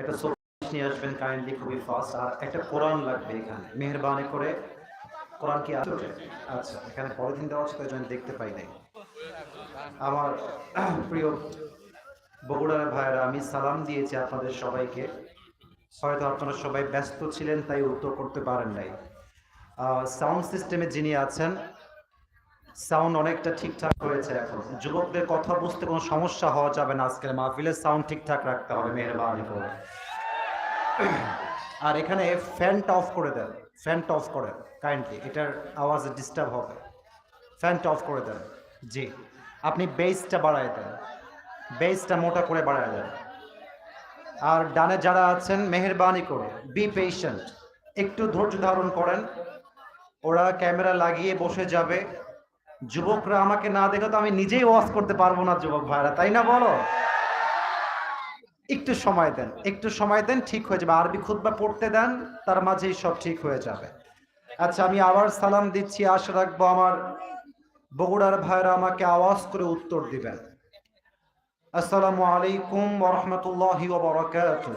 একটা নিয়ে আসবেন কাইন্ডলি খুবই ফাস্ট আর একটা কোরআন লাগবে এখানে। মেহরবানি করে কোরআন কি আছে? আচ্ছা এখানে পলিথিন দেওয়া আছে তাই দেখতে পাই নাই। আমার প্রিয় বগুড়ার ভাইয়েরা, আমি সালাম দিয়েছি আপনাদের সবাইকে। হয়তো আপনারা সবাই ব্যস্ত ছিলেন, তাই উত্তর করতে পারেন নাই। সাউন্ড সিস্টেমে যিনি আছেন সাউন্ড অনেকটা ঠিকঠাক হয়েছে এখন। যুবকদের কথা বুঝতে কোনো সমস্যা হওয়া যাবে না আজকের মাহফিলের সাউন্ড ঠিকঠাক রাখতে হবে, মেহরবানি করে। আর এখানে ফ্যানটা অফ করে দেন ফ্যানটা অফ করেন কাইন্ডলি এটার আওয়াজ ডিস্টার্ব হবে। ফ্যানটা অফ করে দেন, জি। আপনি বেসটা বাড়ায় দেন বেসটা মোটা করে বাড়ায় দেন। আর ডানে যারা আছেন, মেহরবানি করে বি পেশেন্ট একটু ধৈর্য ধারণ করেন, ওরা ক্যামেরা লাগিয়ে বসে যাবে। যুবকরা আমাকে না দেখে তো আমি নিজেই ওয়াজ করতে পারব না, যুবক ভাইরা, তাই না বলো? একটু সময় দেন, একটু সময় দেন, ঠিক হয়ে যাবে। আরবি খুতবা পড়তে দেন, তার মাঝেই সব ঠিক হয়ে যাবে। আচ্ছা আমি আবার সালাম দিচ্ছি, আশা রাখব আমার বগুড়ার ভাইরা আমাকে আওয়াজ করে উত্তর দিবেন। আসসালামু আলাইকুম ওরহমতুল্লাহি ওবরাকাতুহ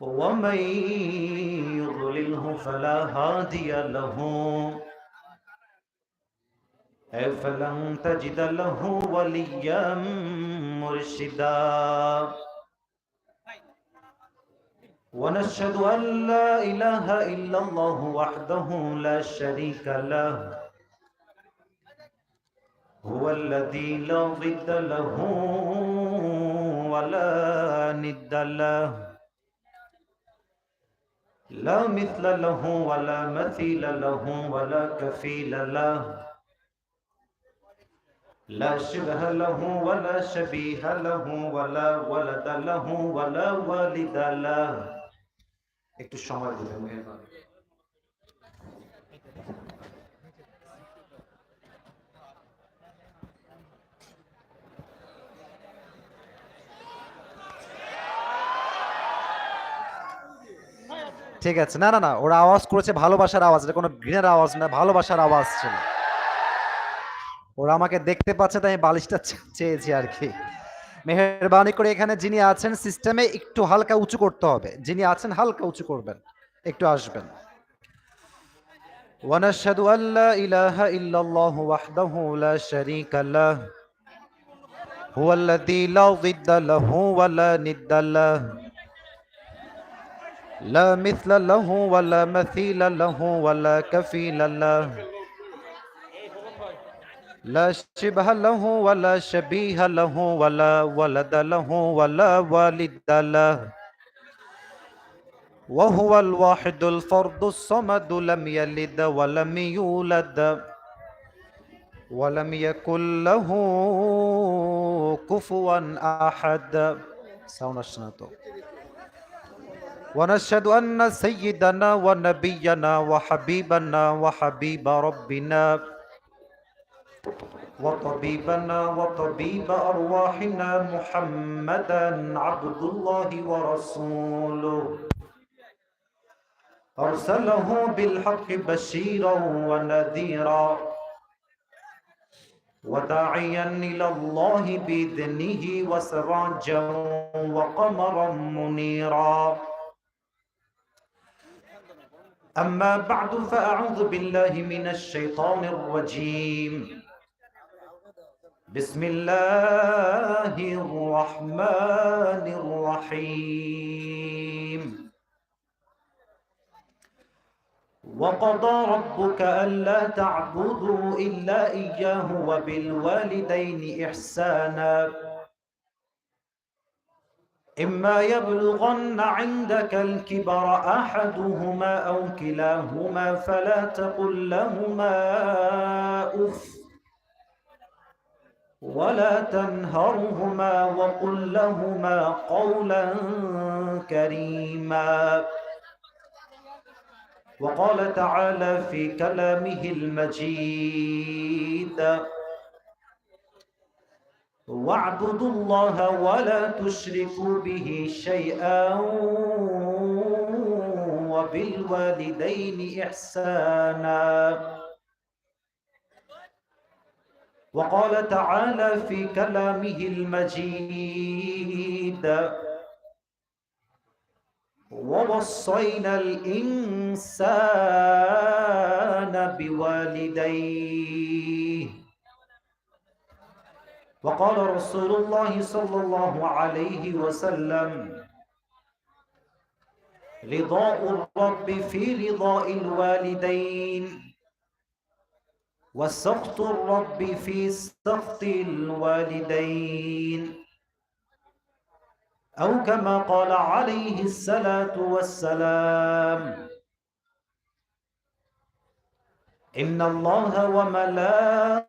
ومن يضلله فلا هادي له فلن تجد له وليا مرشدا ونشهد أن لا إله إلا الله وحده لا شريك له هو الذي لا ضد له ولا ند له لا مثل له ولا مثيل له ولا كفيل له لا شبه له ولا شبيه له ولا ولد له ولا والد له একটু সময় দিবেন ঠিক আছে, না না না, ওরা আওয়াজ করেছে ভালোবাসার আওয়াজ, এটা কোনো ঘৃণের আওয়াজ না, ভালোবাসার আওয়াজ ছিল। ওরা আমাকে দেখতে পাচ্ছে, তাই বালিশটা চেয়েছি আর কি। মেহরবানি করে এখানে যিনি আছেন সিস্টেমে একটু হালকা উঁচু করতে হবে। যিনি আছেন, হালকা উঁচু করবেন, একটু আসবেন। ونشهد أن لا إله إلا الله وحده لا شريك له هو الذي لا ضد له ولا ند له لا مثل له ولا مثيل له ولا كفيل له. لا شبه له ولا شبيه له ولا ولد له ولا والد له. وهو الواحد الفرد الصمد لم يلد ولم يولد ولم يكن له كفوا أحد. ساونا ونشهد أن سيدنا ونبينا وحبيبنا وحبيب ربنا وطبيبنا وطبيب أرواحنا محمدا عبد الله ورسوله. أرسله بالحق بشيرا ونذيرا. وداعيا إلى الله بإذنه وسراجا وقمرا منيرا. أما بعد فأعوذ بالله من الشيطان الرجيم. بسم الله الرحمن الرحيم. وقضى ربك ألا تعبدوا إلا إياه وبالوالدين إحسانا. إما يبلغن عندك الكبر أحدهما أو كلاهما فلا تقل لهما أف ولا تنهرهما وقل لهما قولا كريما. وقال تعالى في كلامه المجيد واعبدوا الله ولا تشركوا به شيئا وبالوالدين إحسانا. وقال تعالى في كلامه المجيد ووصينا الإنسان بوالديه وقال رسول الله صلى الله عليه وسلم رضاء الرب في رضاء الوالدين وسخط الرب في سخط الوالدين. أو كما قال عليه الصلاة والسلام إن الله وملائكته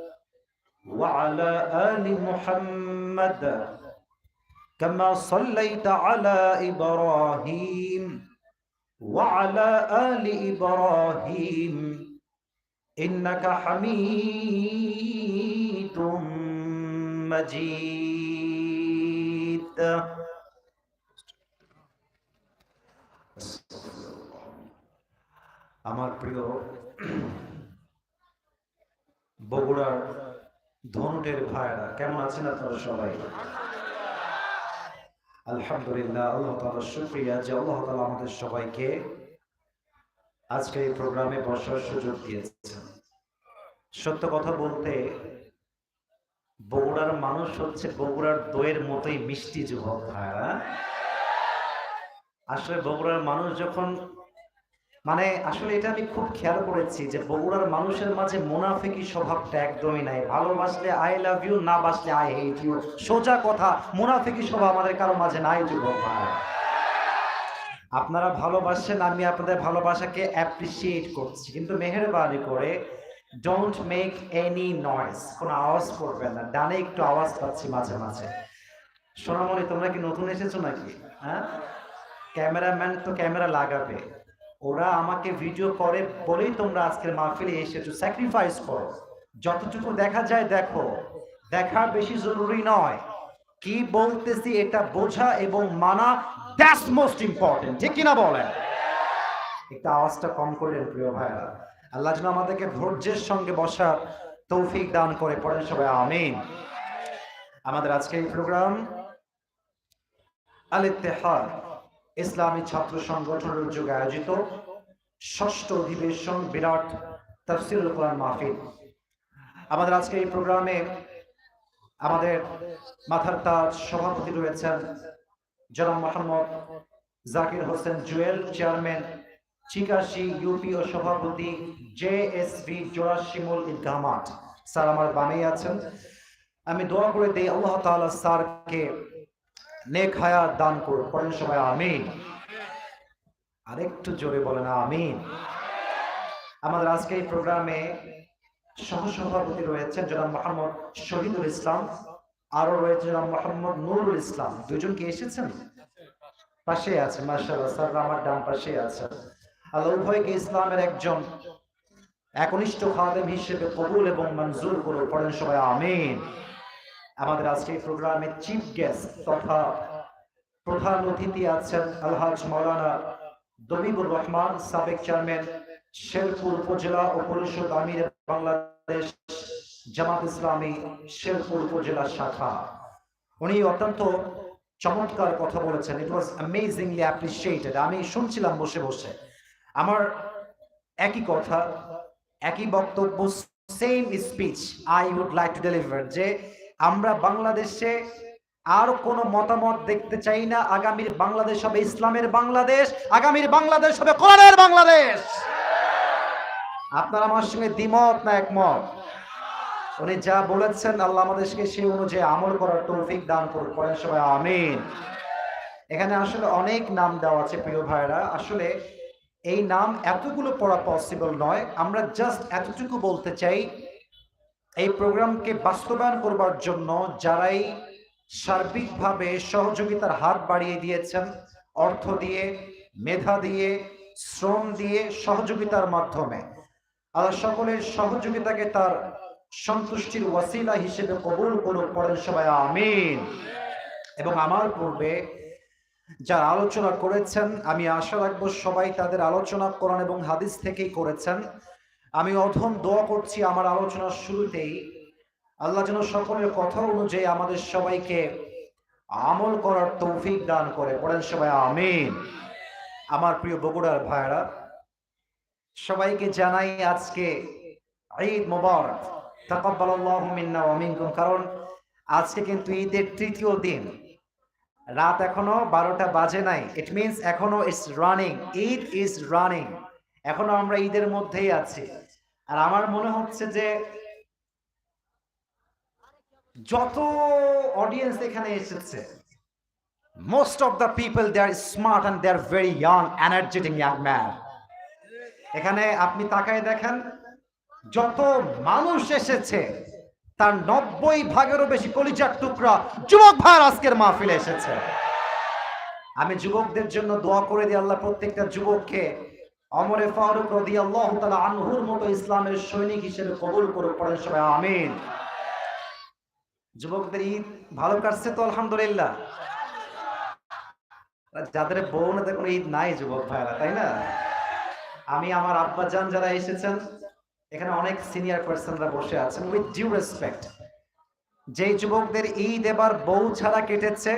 وعلى آل محمد كما صليت على إبراهيم وعلى آل إبراهيم إنك حميد مجيد আমার প্রিয় বগুড়ার ধনুটের ভাইরা কেমন আছেন আপনারা সবাই? আলহামদুলিল্লাহ, আল্লাহ তাআলার শুকরিয়া যে আল্লাহ তাআলা আমাদের সবাইকে আজকে এই প্রোগ্রামে বসার সুযোগ দিয়েছেন। সত্য কথা বলতে, বগুড়ার মানুষ হচ্ছে বগুড়ার দইয়ের মতোই মিষ্টি যুবক ভাইরা আসলে বগুড়ার মানুষ যখন মানে আসলে এটা আমি খুব খেয়াল করেছি যে বগুড়ার মানুষের মাঝে মোনাফিকি স্বভাবটা একদমই নাই। ভালোবাসলে আই লাভ ইউ না বাসলে আই হেট ইউ সোজা কথা, মোনাফিকি স্বভাব আমাদের কারও মাঝে নাই, যুবক আপনারা ভালোবাসেন, আমি আপনাদের ভালোবাসাকে অ্যাপ্রিসিয়েট করছি। কিন্তু মেহেরবানি করে ডোন্ট মেক এনি নয়েজ কোনো আওয়াজ করবেন না। ডানে একটু আওয়াজ পাচ্ছি মাঝে মাঝে। সোনামণি, তোমরা কি নতুন এসেছ নাকি? হ্যাঁ? ক্যামেরাম্যান তো ক্যামেরা লাগাবে। ওরা আমাকে ভিডিও করে বলেই তোমরা আজকের মাহফিলে এসেছ। স্যাক্রিফাইস করো। যতটুকু দেখা যায় দেখো। দেখা বেশি জরুরি নয়। কি বলতেছি এটা বোঝা এবং মানা দ্যাটস মোস্ট ইম্পর্টেন্ট ঠিক কিনা বলেন? একটু আওয়াজটা কম করলেন প্রিয় ভাইরা আল্লাহ যেন আমাদেরকে ধৈর্যের সঙ্গে বসার তৌফিক দান করে। পড়েন সবাই, আমিন। আমাদের আজকে এই প্রোগ্রাম আল ইত্তেহাদ ইসলামী ছাত্র সংগঠনের উদ্যোগে আয়োজিত ষষ্ঠ অধিবেশন বিরাট তফসিল কোরআন মাহফিল। আমাদের আজকে এই প্রোগ্রামে আমাদের মাথার তার সভাপতি রয়েছেন জনাব মোহাম্মদ জাকির হোসেন জুয়েল, চেয়ারম্যান চিকাশি ইউপি ও সভাপতি J S V Jorashimul Eidgah মাঠ স্যার আমার বামেই আছেন। আমি দোয়া করে দিই আল্লাহ তাআলা স্যারকে নেক হায়াত দান করুন, পড়েন সবাই, আমিন। আরেকটু জোরে বলেন, আমিন। আমাদের আজকে এই প্রোগ্রামে সহসভাপতি রয়েছেন জনাব মোহাম্মদ শহীদুল ইসলাম আরও রয়েছে জনাব মোহাম্মদ নুরুল ইসলাম। দুজন কি এসেছেন? পাশে আছে মার্শাল্লাহ স্যার আমার ডান পাশে আছে। আল্লাহ উভয়কে ইসলামের একজন একনিষ্ঠ খাদেম হিসেবে কবুল এবং মঞ্জুর করুন পড়েন সবাই, আমিন। আমাদের আজকে প্রোগ্রামে চিফ গেস্ট তথা প্রধান অতিথি আছেন আলহাজ মৌলানা দবিবুর রহমান, সাবেক চেয়ারম্যান শেরপুর উপজেলা ও পরিষদ আমির বাংলাদেশ জামাত ইসলামী শেরপুর উপজেলা শাখা। উনি অত্যন্ত চমৎকার কথা বলেছেন। ইট ওয়াজ অ্যামেজিংলি অ্যাপ্রিসিয়েটেড আমি শুনছিলাম বসে বসে। আমার একই কথা, একই বক্তব্য same speech I would like to deliver যে আমরা বাংলাদেশে আর কোনো মতামত দেখতে চাই না। আগামীর বাংলাদেশ হবে ইসলামের বাংলাদেশ, আগামীর বাংলাদেশ হবে কোরআনের বাংলাদেশ। আপনারা আমার সঙ্গে দ্বিমত না একমত? উনি যা বলেছেন, আল্লাহ আমাদেরকে সেই অনুযায়ী আমল করার তৌফিক দান করুন সবাই আমিন। এখানে আসলে অনেক নাম দেওয়া আছে প্রিয় ভাইরা। আসলে এই নাম এতগুলো পড়া পসিবল নয়। আমরা জাস্ট এতটুকু বলতে চাই এই প্রোগ্রামকে বাস্তবায়ন করবার জন্য যারাই সার্বিকভাবে সহযোগিতার হাত বাড়িয়ে দিয়েছেন, অর্থ দিয়ে, মেধা দিয়ে, শ্রম দিয়ে সহযোগিতার মাধ্যমে, আল্লাহ সকলের সহযোগিতাকে তার সন্তুষ্টির ওয়াসিলা হিসেবে কবুল করুক, পড়েন সবাই, আমিন। এবং আমার পূর্বে যারা আলোচনা করেছেন, আমি আশা রাখব সবাই তাদের আলোচনা, কোরআন এবং হাদিস থেকেই করেছেন। আমি অধম দোয়া করছি আমার আলোচনার শুরুতেই। আল্লাহ যেন সকলের কথা অনুযায়ী আমাদের সবাইকে আমল করার তৌফিক দান করে। পড়েন সবাই আমিন। আমার প্রিয় বগুড়ার ভাইরা সবাইকে জানাই আজকে ঈদ মোবারক। কারণ আজকে কিন্তু ঈদের তৃতীয় দিন। রাত এখনও বারোটা বাজে নাই। ইট মিনস এখনও it's running Eid is running এখনও আমরা ঈদের মধ্যেই আছি। আর আমার মনে হচ্ছে যে যত অডিয়েন্স এখানে এসেছে most of the people they are smart and they are very young energetic young man এখানে আপনি তাকায় দেখেন, যত মানুষ এসেছে, তার নব্বই ভাগেরও বেশি কলিজার টুকরা যুবক ভাইয়ের আজকের মাহফিলে এসেছে। আমি যুবকদের জন্য দোয়া করে দিই, আল্লাহ প্রত্যেকটা যুবককে অমরে ফারুক রদি আল্লাহ তালা আনহুর মতো ইসলামের সৈনিক হিসেবে কবুল করে পড়েন সবাই, আমিন। যুবকদের ঈদ ভালো কাটছে তো, আলহামদুলিল্লাহ। যাদের বউ না ঈদ নাই, যুবক ভাইরা তাই না? আমি আমার আব্বা যান যারা এসেছেন, এখানে অনেক সিনিয়র পার্সনরা বসে আছেন উইথ ডিউ রেসপেক্ট যেই যুবকদের ঈদ এবার বউ ছাড়া কেটেছে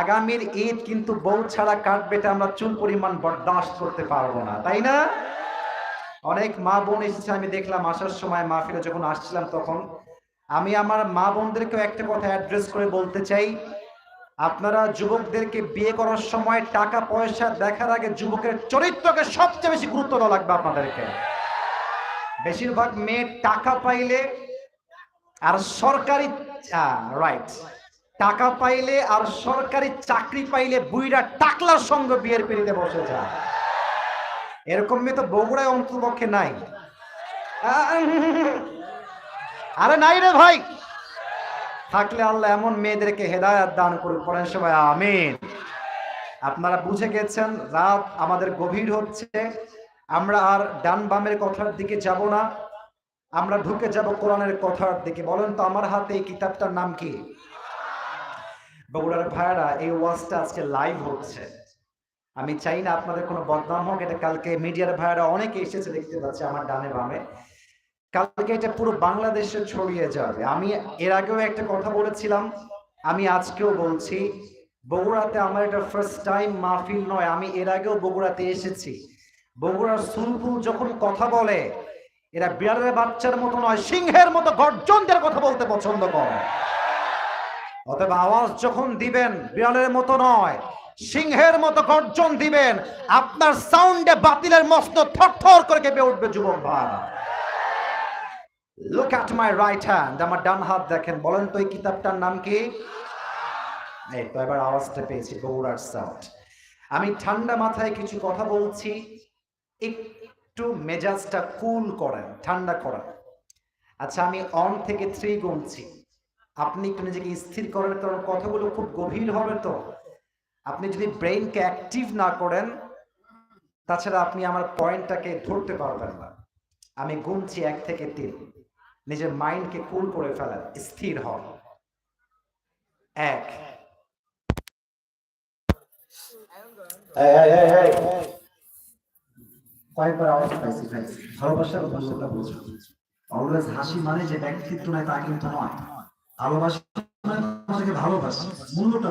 আগামীর ঈদ কিন্তু বউ ছাড়া কাটবে এটা আমরা চুল পরিমাণ বরদাস্ত করতে পারব না, তাই না? অনেক মা বোন এসেছে, আমি দেখলাম আসার সময় মাহফিলে যখন আসছিলাম তখন, আমি আমার মা বোনদেরকেও একটা কথা অ্যাড্রেস করে বলতে চাই, আপনারা যুবকদেরকে বিয়ে করার সময় টাকা পয়সা দেখার আগে যুবকের চরিত্রকে সবচেয়ে বেশি গুরুত্ব দেওয়া লাগবে আপনাদেরকে। বেশিরভাগ মেয়ে টাকা পাইলে আর সরকারি রাইট টাকা পাইলে আর সরকারি চাকরি পাইলে বুইরা টাকলার সঙ্গে বিয়ের পিড়িতে বসে যায়। এরকম মেয়ে তো বগুড়ায় অন্তপক্ষে নাই। আরে নাই রে ভাই। থাকলে আল্লাহ এমন মেয়েদেরকে হেদায়াত দান করুন পড়েন সবাই আমিন। আপনারা বুঝে গেছেন, রাত আমাদের গভীর হচ্ছে। আমরা আর ডান বামের কথার দিকে যাব না। আমরা ঢুকে যাব কোরআনের কথার দিকে। বলেন তো আমার হাতে এই কিতাবটার নাম কি? বগুড়ার ভাইরা এই ওয়াজটা আজকে লাইভ হচ্ছে। আমি চাই না আপনাদের কোনো বদনাম হোক, এটা কালকে মিডিয়ার ভাইরা অনেকে এসেছে দেখতে পাচ্ছে আমার ডানে বামে। কালকে এটা পুরো বাংলাদেশে ছড়িয়ে যাবে। আমি এর আগেও একটা কথা বলেছিলাম, আমি আজকেও বলছি, বগুড়াতে আমার এটা ফার্স্ট টাইম মাহফিল নয়, আমি এর আগেও বগুড়াতে এসেছি। বগুড়ার সুলফুল যখন কথা বলে, এরা বিড়ালের বাচ্চার মতো নয়, সিংহের মতো গর্জনদের কথা বলতে পছন্দ করে। অতএব আওয়াজ যখন দিবেন, বিড়ালের মতো নয়, সিংহের মতো গর্জন দিবেন, আপনার সাউন্ডে বাতিলের মস্ত থরথর করে কেঁপে উঠবে যুবক ভাই look at my right hand আমার ডান হাত দেখেন, বলেন তো এই কিতাবটার নাম কি? এই তো এবার আওয়াজটা পেয়েছি, বগুড়ার সাউন্ড আমি ঠান্ডা মাথায় কিছু কথা বলছি, একটু মেজাজটা কুল করেন, ঠান্ডা করেন। আচ্ছা আমি অন থেকে থ্রি গুনছি। আপনি একটু নিজেকে স্থির করেন কারণ কথাগুলো খুব গভীর হবে তো। আপনি যদি ব্রেইনকে অ্যাক্টিভ না করেন, তাছাড়া আপনি আমার পয়েন্টটাকে ধরতে পারবেন না। আমি গুনছি এক থেকে তিন। নিজের মাইন্ডকে কুল করে ফেলেন, স্থির হন। এক। কয়েকবার আওয়াজ বুঝো অলওয়েজ হাসি মানে যে ব্যক্তিত্ব নয়, তা কিন্তু নয়। ভালোবাসা মানে ভালোবাসা। মূল্যটা